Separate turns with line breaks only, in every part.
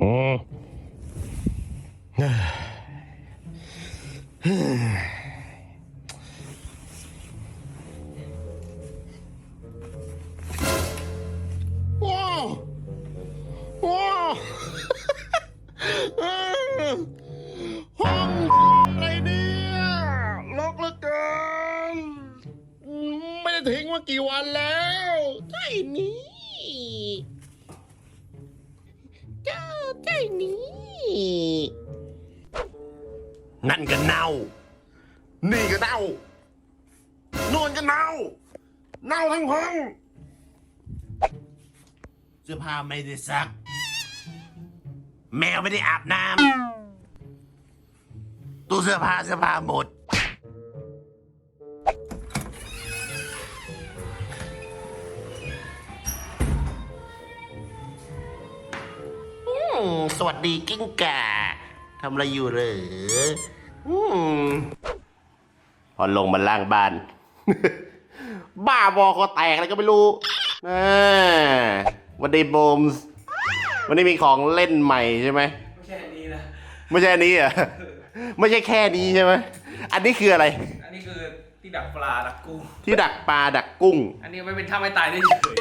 อืมว้าวว้าวห้องอะไรเนี่ยลกเหลือเกิน ไม่ได้ทิ้งมากี่วันแล้วใช่นี้เจ้าใช่ นี้ นั่นก็เน่า นี่ก็เน่า นอนก็เน่า เน่าทั้งห้อง เสื้อผ้าไม่ได้ซัก แมวไม่ได้อาบน้ำตู้เสื้อผ้าเสื้อผ้าหมด สวัสดีกิ้งก่าทำอะไรอยู่เหรออืมพอลงมาล่างบ้าน บ้าบอคอแตกอะไรก็ไม่รู้อ่าวันดีโบมส์วันนี้มีของเล่นใหม่ใช่ไหม
ไม่ใช่อันนี้นะ
ไม่ใช่อันนี้เหรอะ ไม่ใช่แค่นี้ใช่ไหม อันนี้คืออะไร
อันนี้คือที่ดักปลาดักกุ้ง
ที่ดักปลาดักกุ้ง
อันนี้ไว้เป็นท่าไม่ตายได้เฉย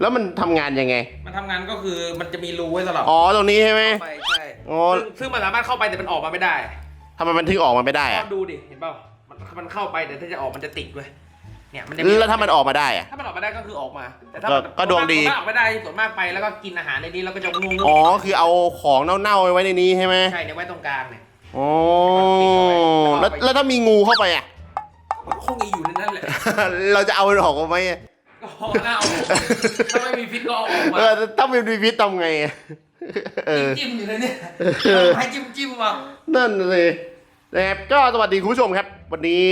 แล้วมันทำงานยังไง
มันทำงานก็คือมันจะมีรูไว้สำหรับ
อ๋อ ตรงนี้ใช่ไหม
ไปใช่
อ๋อ
ซึ่งซึ่งมันสามารถเข้าไปแต่มันออกมาไม่ได้
ทำไมมันถึงออกมาไม่ได้
ก็
อะ
ดูดิเห็นเปล่ามันมันเข้าไปแต่ถ้าจะออกมันจะติดเว้ยเนี่ยมันจะมี
แล้วถ้ามันออกมาได้อะ
ถ้ามันออกมาได้ก็คือออกมาแต่ถ้า
ก็
มัน
ก็ดวงดี
ส่นมากออกไม่ได้ส่วนมากไปแล้วก็กินอาหารในนี้แล้วก็จะงง
อ๋อ คือเอาของเน่าๆไว้ในนี้ใช่ไหม
ใช่เนี่ยไว้ตรงกลางเนี่ย
อ๋อแล้วแล้วถ้ามีงูเข้าไปอะ
มันคงจะอยู่ในนั้นแหละ
เราจะเอามันออกมาไหมอะ
ก็เอาถ้าไม่มีพิษก็เอาออกมา
เออถ้ามันมีพิษทำไงอะเออ
จิ้มๆอยู่เลยเนี่ยให้จิ้มจิ้มๆมา
นั่นเลยนะครับก็สวัสดีคุณผู้ชมครับ วันนี้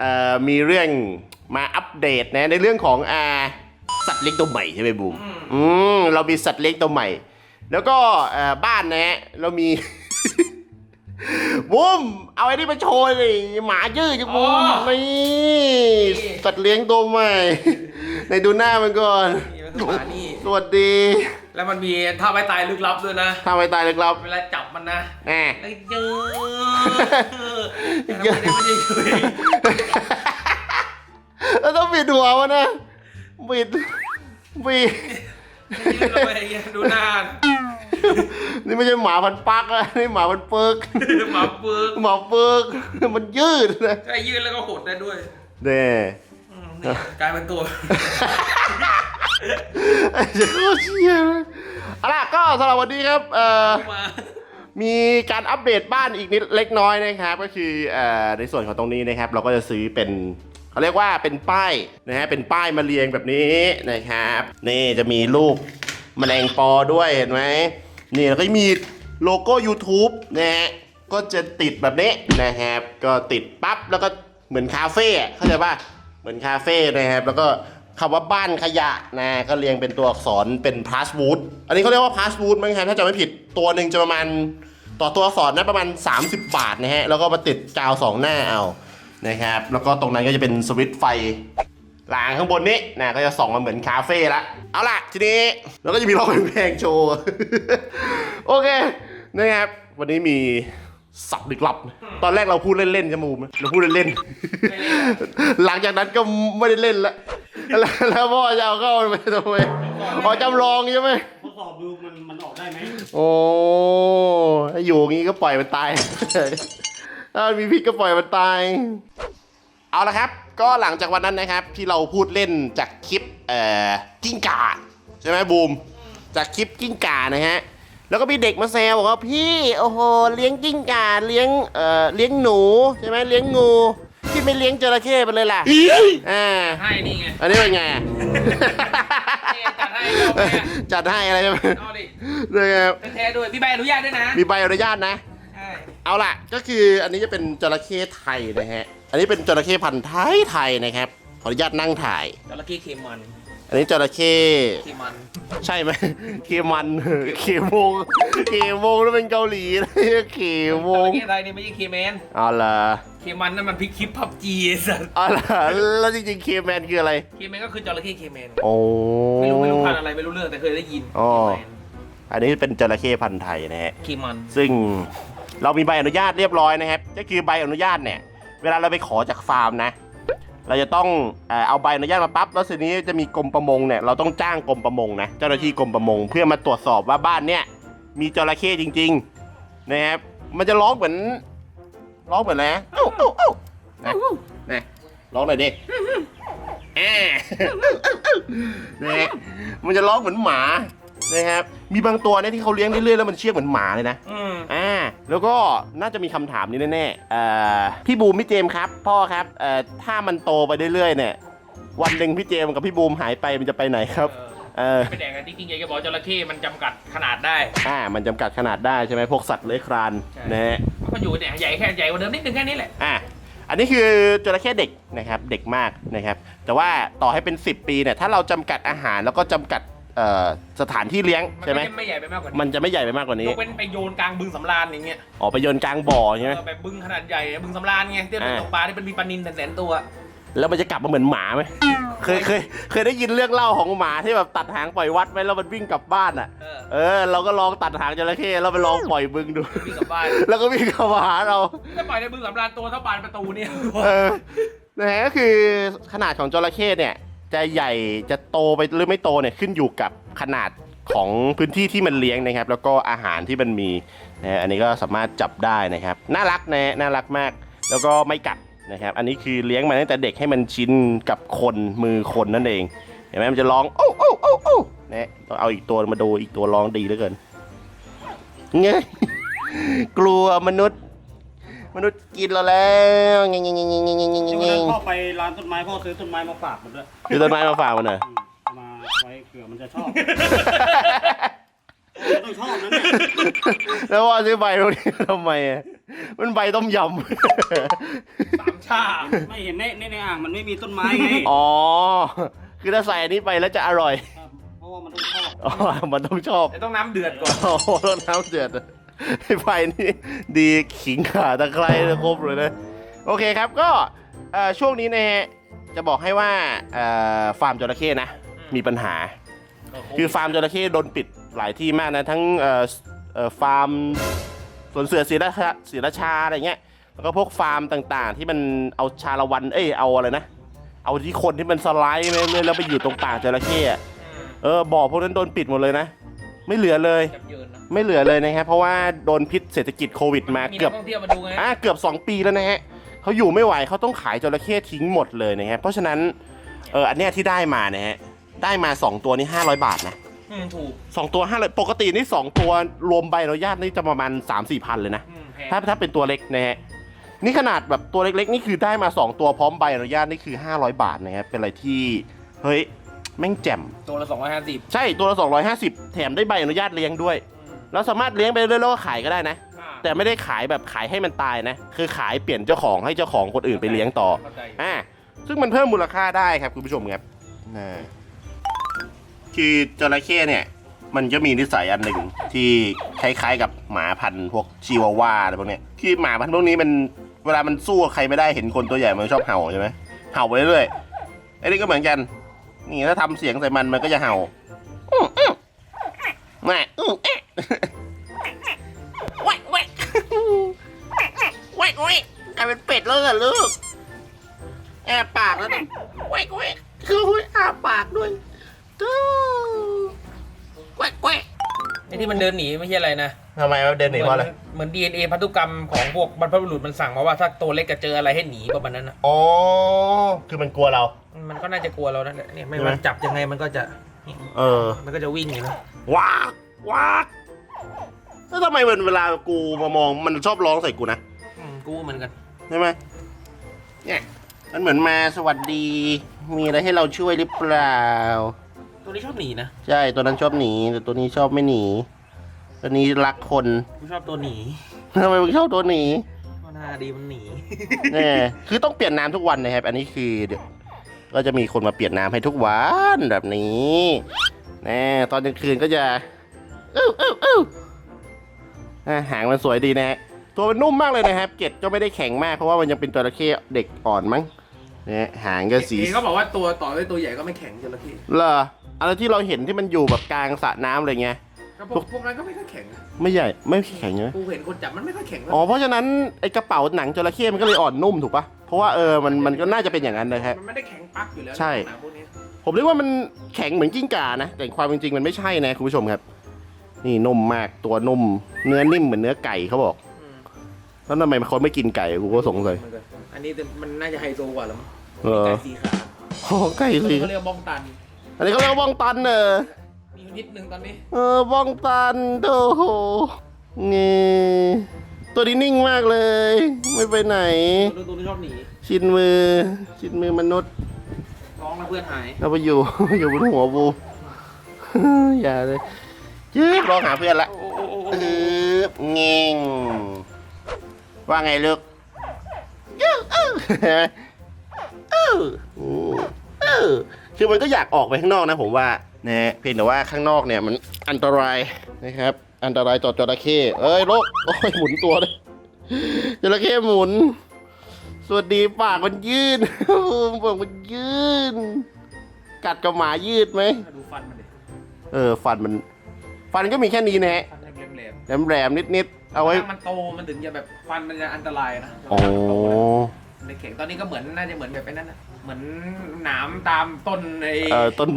เอ่อมีเรื่องมาอัปเดตนะในเรื่องของอาสัตว์เลี้ยงตัวใหม่ใช่ไหมบูมอืมเรามีสัตว์เลี้ยงตัวใหม่ แล้วก็เอ่อบ้านนะฮะเรามีบูมเอาไอ้นี่มาโชว์เลยหมายืดจังบูมนี่สัตว์เลี้ยงตัวใหม่ ในดูหน้ามันก่อน
นี่มันคือหมานี่
สวัสดี
แล้วมันมีท่าไม้ตายลึกลับด้วยนะ
ทำไมตายเลยครับ
เวลาจับมันนะ
แหม
แล้วเยอะแต่ไม่ได้ไม่ได้ช่วย
แล้วต้องปิดหัวมันนะปิดปิด
ยืดลงไปอย่างเงี้ยดูหน้า
นี่ไม่ใช่หมาพันปักอะนี่หมาพันเปิก
หมาปึก
หมาเปิกมันยืดนะ
ใช่ยืดแล้วก็หดได้ด้วย
เน่
อืมนี่กลายเป็นตัว
ไอ้เจ้าเชี่ยเลยเอาล่ะก็สำหรับวันนี้ครับเอ่อ
มา
มีการอัปเดตบ้านอีกนิดเล็กน้อยนะครับ ก็คือเอ่อในส่วนของตรงนี้นะครับ เราก็จะซื้อเป็นเขาเรียกว่าเป็นป้ายนะฮะเป็นป้ายมาเรียงแบบนี้นะครับนี่จะมีรูปแมลงปอด้วยเห็นไหมนี่แล้วก็มีโลโก้ YouTube นะฮะก็จะติดแบบนี้นะครับ ก็ติดปั๊บแล้วก็เหมือนคาเฟ่อะเข้าใจป่ะ เหมือนคาเฟ่นะครับแล้วก็คำว่าบ้านขยะนะก็เรียงเป็นตัวอักษรเป็นพลาสวูดอันนี้เขาเรียกว่าพลาสวูดมั้งครับถ้าจะไม่ผิดตัวหนึ่งจะประมาณต่อตัวอักษรนะประมาณ 30 บาทนะฮะแล้วก็มาติดกาวสองหน้าเอานะครับแล้วก็ตรงนั้นก็จะเป็นสวิตช์ไฟรางข้างบนนี้นะก็จะส่องมาเหมือนคาเฟ่ละเอาล่ะทีนี้เราก็จะมีรอบแพงโชว์ โอเคนะครับวันนี้มี สับลึกลับ ตอนแรกเราพูดเล่นๆใช่ไหมบูมเราพูดเล่นๆ หลังจากนั้นก็ไม่ได้เล่นละแล้วแล้วพ่อจะเอาเข้าไปทำไมอ๋อจำลองใช่ไหม
ทดสอบดูมันมันออกได้ไหม
โอ้ถ้าอยู่อย่างงี้ก็ปล่อยมันตายถ้ามันมีพิษก็ปล่อยมันตาย เอาละครับ ก็หลังจากวันนั้นนะครับ ที่เราพูดเล่นจากคลิปเอ่อกิ้งก่าใช่ไหมบูม จากคลิปกิ้งก่านะฮะ แล้วก็มีเด็กมาแซวบอกว่าพี่โอ้โหเลี้ยงกิ้งก่าเลี้ยงเอ่อเลี้ยงหนูใช่ไหมเลี้ยงงูพี่ไม่เลี้ยงจระเข้ไปเลยล่ะอ่า
ให้นี่ไง
อันนี้เป็นไงอะ
จัดให้เอาไงอะ
จัดให้อะไรใช่ไหม
เอาดิ
นะครับ
แท้ๆด้วยมีใบอนุญาตด้วยนะ
มีใบอนุญาตนะ
ใช่
เอาล่ะ ก็คืออันนี้จะเป็นจระเข้ไทยนะฮะ อันนี้เป็นจระเข้พันธุ์ไทยไทยนะครับ ขออนุญาตนั่งถ่าย
จระเข้เคมัน
อันนี้จระเข้
เคมัน
ใช่ไหมเคมันเคมงเคมงแล้วเป็นเกาหลีนะเคม
จ
ง
ระเข้ไทยนี่ไม่ใช่เคแมน
เอาล่ะ
เคมันนั่นมันพลิกคลิปพับจีสัส
เอาล่ะแล้วจริงๆเคแมนคืออะไร
เคแมนก็คือจระเข้เคแมน
โอ้
ไม่รู้ไม่รู้พันธุ์อะไรไม่รู้เรื่องแต่เคยได้ยิน
อ๋อ
เคแมน
อันนี้เป็นจระเข้พันธุ์ไทยนะฮะ
คีมัน
ซึ่งเรามีใบอนุญาตเรียบร้อยนะครับ ก็คือใบอนุญาตเนี่ย เวลาเราไปขอจากฟาร์มนะ เราจะต้องเอ่อเอาใบอนุญาตมาปั๊บแล้วทีนี้จะมีกรมประมงเนี่ยเราต้องจ้างกรมประมงนะเจ้าหน้าที่กรมประมง เพื่อมาตรวจสอบว่าบ้านเนี่ยมีจระเข้จริงๆนะครับมันจะร้องเหมือนร้องเหมือนอะไรนะเอ้าเอ้าเอ้านะนะร้องหน่อยดิแอะนะมันจะร้องเหมือนหมา นะครับ มีบางตัวเนี่ยที่เขาเลี้ยงเรื่อยๆแล้วมันเชื่องเหมือนหมาเลยนะ
อืม
อ่า แล้วก็น่าจะมีคำถามนี้แน่ๆเอ่อพี่บูมพี่เจมส์ครับ พ่อครับเอ่อถ้ามันโตไปเรื่อยๆเนี่ย วันหนึ่งพี่เจมส์กับพี่บูมหายไปมันจะไปไหนครับ เออ
ไปแดกกันจริงๆอยากจะบอกจระเข้มันจำกัดขนาดได้
อ่า มันจำกัดขนาดได้ใช่ไหมพวกสัตว์เลื้อยคลาน
ใช่
นะฮะ
มันก็อยู่เนี่ยใหญ่แค่ใหญ่กว่าเดิมนิดนึงแค่นี้แหละ
อ่าอันนี้คือจระเข้เด็กนะครับ เด็กมากนะครับ แต่ว่าต่อให้เป็น 10 ปีเนี่ย ถ้าเราจำกัดอาหารแล้วก็จำกัด เอ่อสถานที่เลี้ยง
มัน
ใช่ไหม
ก็จะไม่ใหญ่ไปมากกว่านี้
มันจะไม่ใหญ่ไปมากกว่านี้
ยกเป็นไปโยนกลางบึงสำราญอย่างเงี้ย
ออกไปโยนกลางบ่อใช่ไหม
เออแบบบึงขนาดใหญ่บึงสำราญไงที่เป็น
อ่า
ตกปลาที่เป็นมีปลานินแสนๆตัว
แล้วมันจะกลับมาเหมือนหมาไหมเคยเคยเคยได้ยินเรื่องเล่าของหมาที่แบบตัดหางปล่อยวัดไว้แล้วมันวิ่งกลับบ้านอะ
เออ
เออ เราก็ลองตัดหางจระเข้แล้วไปลองปล่อยบึงดู
วิ่งกลับบ้าน
แล้วก็วิ่งเข้ามาหาเรา
ถ้าปล่อยในบึงสำราญตัวเท่าบานประตูเนี่ย
เออนะฮะก็คือขนาดของจระเข้เนี่ย จะใหญ่จะโตไปหรือไม่โตเนี่ยขึ้นอยู่กับขนาดของพื้นที่ที่มันเลี้ยงนะครับ แล้วก็อาหารที่มันมีนะฮะอันนี้ก็สามารถจับได้นะครับ น่ารักนะน่ารักมาก แล้วก็ไม่กัดนะครับ อันนี้คือเลี้ยงมาตั้งแต่เด็กให้มันชินกับคนมือคนนั่นเองเห็นไหมมันจะร้องโอ้โอ้โอ้โอ้นะต้องเอาอีกตัวมาดูอีกตัวร้องดีเหลือเกินเงี้ยกลัวมนุษย์ มนุษย์กินเราแล้วเงี้ยเงี้ยเงี้ยเงี้ยเงี้ยเงี้ย
เดี๋ยววัน
เงี้
นั้
ย
นพ่อไปร้านต้นไม้พ่อซื้อต้นไม้มาฝากมันด้วย
คือต้นไม้มาฝากมันเหรอ
อืมเอามาไว้เผื่อมันจะชอบมันต้องชอบนะเนี่ย
แล้วว่าซื้อใบพวกนี้ทำไมอะมันใบต้มย
สามชา
ไม่เห็นในในในอ่างมันไม่มีต้นไม้ไงำ
อ๋อ คือถ้าใส่อันนี้ไปแล้วจะอร่อย
ครับเพราะว่ามันต้องชอบ
อ๋อ มันต้องชอบ
แต่ต้องน้ำเดือดก่อน
โอ้โหต้นน้ำเดือด ไอ้ไฟนี่ดีขิงขาตะไคร้ครบเลยนะโอเคครับก็เอ่อช่วงนี้นะฮะจะบอกให้ว่าเอ่อฟาร์มจระเข้นะ มีปัญหา คือฟาร์มจระเข้โดนปิดหลายที่มากนะทั้งเอ่อเอ่อฟาร์มสวนเสือศรีราชาศรีราชาอะไรเงี้ยแล้วก็พวกฟาร์มต่างๆ ที่มันเอาชาละวันเอ้ยเอาอะไรนะ เอาที่คนที่มันสไลด์ไปเรื่อยๆแล้วไปอยู่ตรงปากจระเข้อะเออบ่อพวกนั้นโดนปิดหมดเลยนะ ไม่เหลือเลย
จับเยินนะ
ไม่เหลือเลยนะครับเพราะว่าโดนพิษเศรษฐกิจโควิดมา
มี
เกื
นั
อบ
กท่องเที่ยวมาดูไง
อะเกือบ 2 ปีแล้วนะฮะเขาอยู่ไม่ไหวเขาต้องขายจระเข้ทิ้งหมดเลยนะครับเพราะฉะนั้นเอออันเนี้ยที่ได้มานะฮะได้มา 2 ตัวนี่500 บาทนะ
อืมถูก
สองตัวห้าร้อยปกตินี่สองตัวรวมใบอนุญาตนี่จะประมาณ3 4มสี่พันเลยนะ
อืมแพง
ถ้าถ้าเป็นตัวเล็กนะฮะ นี่ขนาดแบบตัวเล็กๆ นี่คือได้มา2ตัวพร้อมใบอนุญาตนี่คือ500บาทนะครับเป็นอะไรที่ เฮ้ย แม่งแจ่ม
ตัวละสองร้อยห้าสิบ
ใช่ตัวละ250แถมได้ใบอนุญาตเลี้ยงด้วย แล้วสามารถเลี้ยงไปเรื่อยๆแล้วก็ขายก็ได้นะ แต่ไม่ได้ขายแบบขายให้มันตายนะ คือขายเปลี่ยนเจ้าของให้เจ้าของคนอื่นไปเลี้ยงต่อ
เข้าใจ
อ่าซึ่งมันเพิ่มมูลค่าได้ครับคุณผู้ชมครับนะคือจระเข้เนี่ย มันจะมีนิสัยอันหนึ่งที่คล้ายๆกับหมาพันธุ์พวกชิวาว่าอะไรพวกเนี้ยคือหมาพันธุ์พวกนี้มันเวลามันสู้กับใครไม่ได้เห็นคนตัวใหญ่มันชอบเห่าใช่ไหมเห่าไปเรื่อยๆไอ้นี่ก็เหมือนกัน นี่ถ้าทำเสียงใส่มันมันก็จะเห่าอื้ออื้อแม่อื้อเอ๊ะ แวะแวะแวะแวะกลายเป็นเป็ดแล้วเหรอลูกแอบปากแล้วนี่ยวกแวกคืออาปากด้วยตู้แวกแวก
ไอ้ที่มันเดินหนีไม่ใช่อะไรนะ
ทำไมมันเดินหนีเพราะอะไร
เหมือน DNA พันธุกรรมของพวกบรรพบุรุษมันสั่งมาว่าถ้าตัวเล็กจะเจออะไรให้หนีประมาณนั้นอะ
อ๋อคือมันกลัวเรา
มันก็น่าจะกลัวเรานั่นแหละเนี่ยไม่ว่าจับยังไงมันก็จะ
เออ
มันก็จะวิ่งอยู่นะ
ว้าว้า แล้วทำไมมันเวลากูมามองมันชอบร้องใส่กูนะ
อืมกูเหมือนกัน
ใช่ไหมเนี่ยมันเหมือนมาสวัสดี มีอะไรให้เราช่วยหรือเปล่า
ตัวนี้ชอบหนีนะ
ใช่ตัวนั้นชอบหนีแต่ตัวนี้ชอบไม่หนี ตัวนี้รักคน
กูชอบตัวหนี
ทำไมมึงชอบตัวหนี
ก็น่าดีมันหนี
เนี่ยคือต้องเปลี่ยนน้ำทุกวันนะครับ อันนี้คือเดี๋ยวก็จะมีคนมาเปลี่ยนน้ำให้ทุกวันแบบนี้แน่ตอนกลางคืนก็จะอื้ออื้ ออื้ออะหางมันสวยดีนะฮะตัวมันนุ่มมากเลยนะครับ เกล็ดก็ไม่ได้แข็งมากเพราะว่ามันยังเป็นจระเข้เด็กอ่อนมั้งเนี่ยหางก็สี
เขาบอกว่าตัวต่อด้วยตัวใหญ่ก็ไม่แข็งจระเข้
เหรออะไรที่เราเห็นที่มันอยู่แบบกลางสระน้ำอะไรเงี้ย
ก็พวกพวกนั้นก็ไม่ค่อยแข็งนะ
ไม่ใหญ่ไม่แข็งใช่ไหม
กูเห็นคนจับมันไม่ค่อยแข็ง
อ๋อเพราะฉะนั้นไอกระเป๋าหนังจระเข้มันก็เลยอ่อนนุ่มถูกปะเพราะว่าเออมันมันก็น่าจะเป็นอย่างนั้นนะครับ
มันไม่ได้แข็งปักอยู่แล้ว
ใช่
หนังพวกนี้
ผมเรียกว่ามันแข็งเหมือนกิ้งก่านะ แต่ความเป็นจริงมันไม่ใช่นะคุณผู้ชมครับ นี่นุ่มมากตัวนุ่ม เนื้อนิ่มเหมือนเนื้อไก่เขาบอก
อืม
แล้วทำไมคนไม่กินไก่กูก็สงสัย
มันก็อันนี้มันน่าจะไฮโซกว่าแล้วมั้ง
เออ
ไก่สีขาว
โอ้ไก่สิ
เขาเรียกว่าบ้องตัน
อันนี้เขาเรียกว่าบ้องตันเนอะ
มีอยู่นิดนึงตอนนี้
เออบ้องตันโอ้โหนี่ตัวนี้นิ่งมากเลย ไม่ไปไหน
ตัวตัวนี้ชอบหนี
ชินมือ ชินมือมนุษย์
ร้องแล้วเพื่อนหาย
เราไปอยู่ อยู่บนหัวบู อย่าเลย ยืบร้องหาเพื่อนละ
โอ้โอ้โอ้โอ้
อืบเง่งว่าไงลูกยูอู้อู้อู้อู้คือมันก็อยากออกไปข้างนอกนะผมว่านะฮะเพียงแต่ว่าข้างนอกเนี่ยมันอันตรายนะครับ อันตรายต่อจระเข้เอ้ยลูกโอ้ยหมุนตัวเลยจระเข้หมุนสวัสดีปากมันยืดปากมันยืดกัดกับหมายืดไหม
ดูฟันมันดิ
เออ ฟันมัน ฟันก็มีแค่นี้นะฮะ
ฟันแหลม
แหลมแหลมนิดนิดๆ
ๆ
เอาไว้
ถ้ามันโตมันถึงจะแบบฟันมันจะอันตรายนะ
อ๋อ
ในแข็งตอนนี้ก็เหมือนน่าจะเหมือนแบบไอ้นั่นนะเหมือนหนามตามต้นไอ้
เออต้น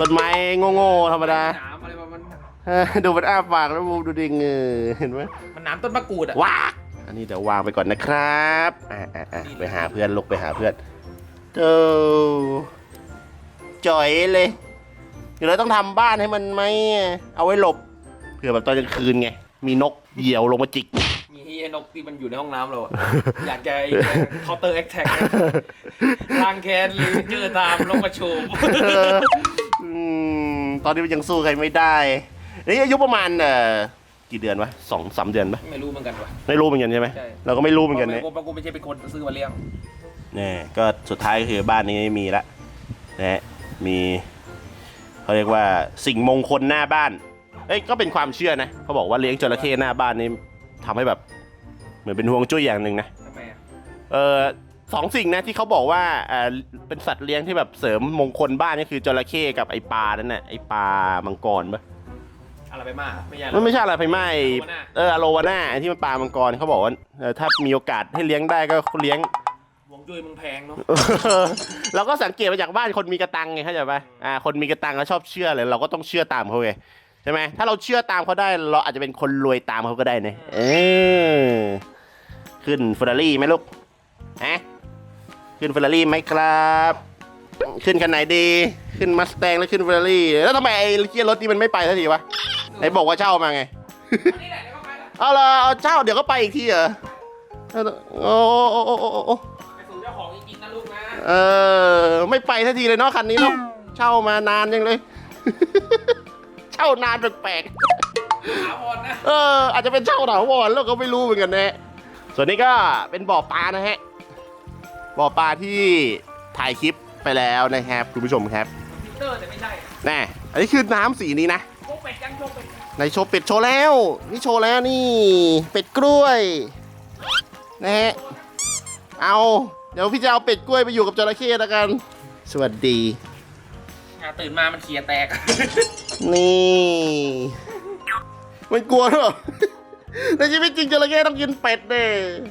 ต้นไม้โง่ๆธรรมดา
หนามอะไรประมาณนั้น
เออดูมันอ้าปากแล้วมูดูดิเงอเห็นไหม
มันหนามต้นมะกรูดอะ
ว้าอันนี้เดี๋ยววางไปก่อนนะครับอ่าอ่าอ่าไปหาเพื่อนลกไปหาเพื่อนเจ้าจ่อยเลย เดี๋ยวเราต้องทำบ้านให้มันไหมเอาไว้หลบเผื่อแบบตอนกลางคืนไง มีนกเหยี่ยวลงมาจิก
มีไอ้นกที่มันอยู่ในห้องน้ำเราอะอยากจะเคาน์เตอร์แอคแท็กลางแคนหรือเจอตามลงมาโชว์
อืมตอนนี้มันยังสู้ใครไม่ได้นี่อายุประมาณเอ่อกี่เดือนวะสองสามเดือนปะ
ไม่รู้เหมือนกันว่ะ
ไม่รู้เหมือนกันใช่ไหม
ใช่
เราก็ไม่รู้เหมือนกัน
เพ
เนี่ย
ราะกูไม่ใช่เป็นคนซื้อมาเลี้ยง
เนี่ยก็สุดท้ายก็คือบ้านนี้มีละนะฮะมี เขาเรียกว่าสิ่งมงคลหน้าบ้าน เอ้ยก็เป็นความเชื่อนะเขาบอกว่าเลี้ยงจระเข้หน้าบ้านนี้ทำให้แบบเหมือนเป็นห่วงจุ้ยอย่างหนึ่งนะ
ทำไมอะ
เออสองสิ่งนะที่เขาบอกว่าเออเป็นสัตว์เลี้ยงที่แบบเสริมมงคลบ้านนี่คือจระเข้กับไอปลานั่นน่ะไอปลามังกรปะ
อะไรไปมากไม่ใช่หร
มัน
อ
ไม่ใช่อะไรไฟไหม้
โลวาน่า
เอออโลวาน่าไอ้ที่มันปลามังกรเขาบอกว่าเออถ้ามีโอกาสให้เลี้ยงได้ก็เลี้ยง
หวงจุ้ยมึงแพงเนาะ
เราก็สังเกตมาจากบ้านคนมีกระตังไงเข้าใจปะอ่าคนมีกระตังเขาชอบเชื่อเลยเราก็ต้องเชื่อตามเขาไงใช่ไหมถ้าเราเชื่อตามเขาได้ เราอาจจะเป็นคนรวยตามเขาก็ได้นะเออขึ้นเฟอร์รารี่ไหมลูกฮะขึ้นเฟอร์รารี่ไหมครับ ขึ้นคันไหนดี ขึ้นมัสแตงแล้วขึ้นเฟอร์รารี่แล้วทำไมไอ้เกียร์รถนี้มันไม่ไปสักทีวะไหนบอกว่าเช่ามาไง
นี่แหละเดี๋ยวก็ไปแล้ว
เอาละเอาเช่าเดี๋ยวก็ไปอีกทีเหรอโอ้โอ้โอ้โอ้ เออ ไม่ไปสักทีเลยเนาะคันนี้เนาะเช่ามานานยังเลย เช่านานแปลก
ถาวรนะ
ๆเออ อาจจะเป็นเช่าถาวรแล้วก็ไม่รู้เหมือนกันนะส่วนนี้ก็เป็นบ่อปลานะฮะบ่อปลาที่ถ่ายคลิปไปแล้วนะครับคุณผู้ชมครับ
ฟิลเตอร์แต่ไม่ใช่
แน่อันนี้คือน้ำสีนี้นะ
โชว์เป็ดยังโชว์เป็ด
ในโชว์เป็ดโชว์แล้ว นี่โชว์แล้วนี่ เป็ดกล้วยนะฮะเอา เดี๋ยวพี่จะเอาเป็ดกล้วยไปอยู่กับจระเข้แล้วกัน สวัสดี
อะตื่นมามันเขียแตก
นี่ มันกลัวหรอ ในชีวิตจริงจระเข้ต้องกินเป็ดเน่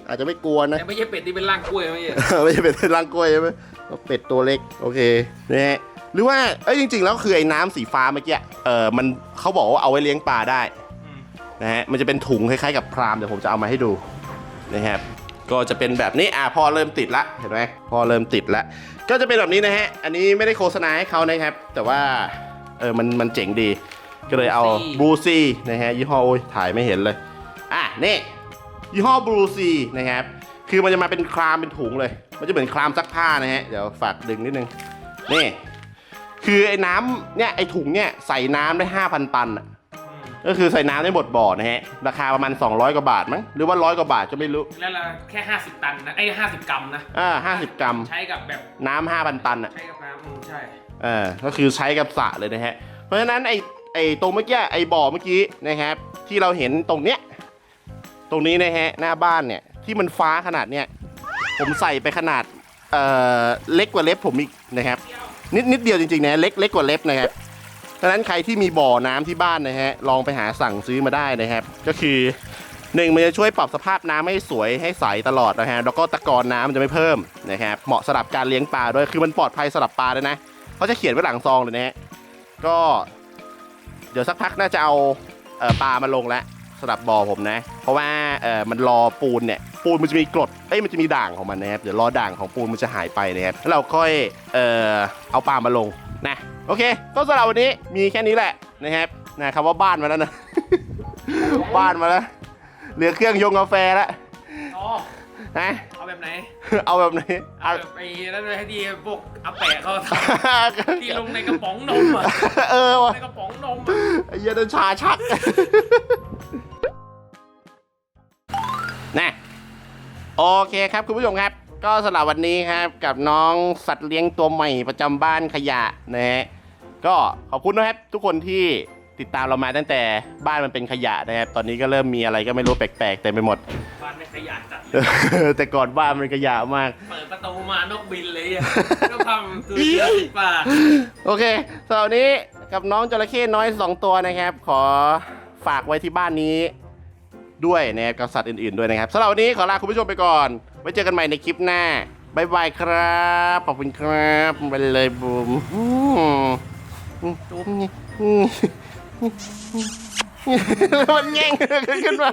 อาจจะไม่กลัวนะ
แต่ไม่ใช่เป็ดที่เป็นร่างกล้วยไม่ใช่
ไม่ใช่เป็ดรังกล้วยใช่ไหมเป็ดตัวเล็ก โอเคนะฮะหรือว่า เอ้ยจริง ๆ แล้วคือไอ้น้ำสีฟ้าเมื่อกี้ เออมันเขาบอกว่าเอาไว้เลี้ยงปลาได้
อืม
นะฮะ มันจะเป็นถุงคล้ายๆกับพรามเดี๋ยวผมจะเอามาให้ดูนะครับ ก็จะเป็นแบบนี้อะพอเริ่มติดละเห็นไหมพอเริ่มติดละก็จะเป็นแบบนี้นะฮะ อันนี้ไม่ได้โฆษณาให้เขานะครับ แต่ว่าเออมันมันเจ๋งดี ก็เลยเอาบลูซีนะฮะยี่ห้อโอ้ยถ่ายไม่เห็นเลยอะนี่ยี่ห้อบลูซีนะครับคือมันจะมาเป็นครามเป็นถุงเลย มันจะเหมือนครามซักผ้านะฮะเดี๋ยวฝากดึงนิดนึงนี่คือไอ้น้ำเนี่ยไอ้ถุงเนี่ยใส่น้ำได้ 5,000 ตันอะ
อืม
ก็คือใส่น้ำได้หมดบ่อนะฮะ ราคาประมาณ 200 กว่าบาทมั้ง หรือว่าร้อยกว่าบาทจะไม่รู้
แล้วละแค่ 50 ตันนะไอ้ห้าสิบกรัมนะ
อ่าห้าสิบกรัม
ใช้กับแบบ
น้ำห้าพันตันอะ
ใช้กับน้ำอืมใช่
เออก็คือใช้กับสระเลยนะฮะ เพราะฉะนั้นไอ้ไอ้ตรงเมื่อกี้ไอ้บ่อเมื่อกี้นะครับ ที่เราเห็นตรงเนี้ย ตรงนี้นะฮะหน้าบ้านเนี่ยที่มันฟ้าขนาดเนี้ยผมใส่ไปขนาดเอ่อเล็กกว่าเล็บผมอีกนะครับ นิดนิดเดียวจริงๆนะเล็กเล็กกว่าเล็บนะครับ ดังนั้นใครที่มีบ่อน้ำที่บ้านนะฮะลองไปหาสั่งซื้อมาได้นะครับ ก็คือหนึ่งมันจะช่วยปรับสภาพน้ำให้สวยให้ใสตลอดนะฮะแล้วก็ตะกอนน้ำมันจะไม่เพิ่มนะครับเหมาะสำหรับการเลี้ยงปลาด้วยคือมันปลอดภัยสำหรับปลาด้วยนะเขาจะเขียนไว้หลังซองเลยนะฮะก็ เดี๋ยวสักพักน่าจะเอาเออปลามาลงแล้วสำหรับบ่อผมนะ เพราะว่าเออมันรอปูนเนี่ยปูนมันจะมีกรดเอ้ยมันจะมีด่างของมันนะครับเดี๋ยวรอด่างของปูนมันจะหายไปนะครับแล้วเราค่อยเออเอาปลามาลง นะโอเคก็สำหรับวันนี้มีแค่นี้แหละนะครับนะคำว่าบ้านมาแล้วนะ บ้านมาแล้วเหลือเครื่องยงกาแฟแล้ว
อ๋อ
นะ
เอาแบบไหน
เอาแบบนี้
เอา
เอา
แบบไอ้นั่นเลยให้ดีพวกอาแปะเขาทำที่ลงในกระป๋องนมอะ
เออว่ะ
ในกระป๋องนมอะ
ไอ้เหี้ยนั่นชาชักนะโอเคครับคุณผู้ชมครับ ก็สำหรับวันนี้ครับกับน้องสัตว์เลี้ยงตัวใหม่ประจำบ้านขยะนะฮะก็ขอบคุณนะครับทุกคนที่ติดตามเรามาตั้งแต่บ้านมันเป็นขยะนะครับตอนนี้ก็เริ่มมีอะไรก็ไม่รู้แปลกๆเต็มไปหมด
บ้านในขยะจัดเลย
แต่ก่อนบ้านมันขยะมาก
เปิดประตูมานกบินเลยอะก็ทำตัวเชือกติดป่า
โอเคสำหรับวันนี้กับน้องจระเข้น้อย2ตัวนะครับ ขอฝากไว้ที่บ้านนี้ด้วยนะครับกับสัตว์อื่นๆด้วยนะครับสำหรับวันนี้ขอลาคุณผู้ชมไปก่อน ไว้เจอกันใหม่ในคลิปหน้าบายบายครับ ขอบคุณครับไปเลยบูมอืมอืมอืมมันแง่งขึ้นมา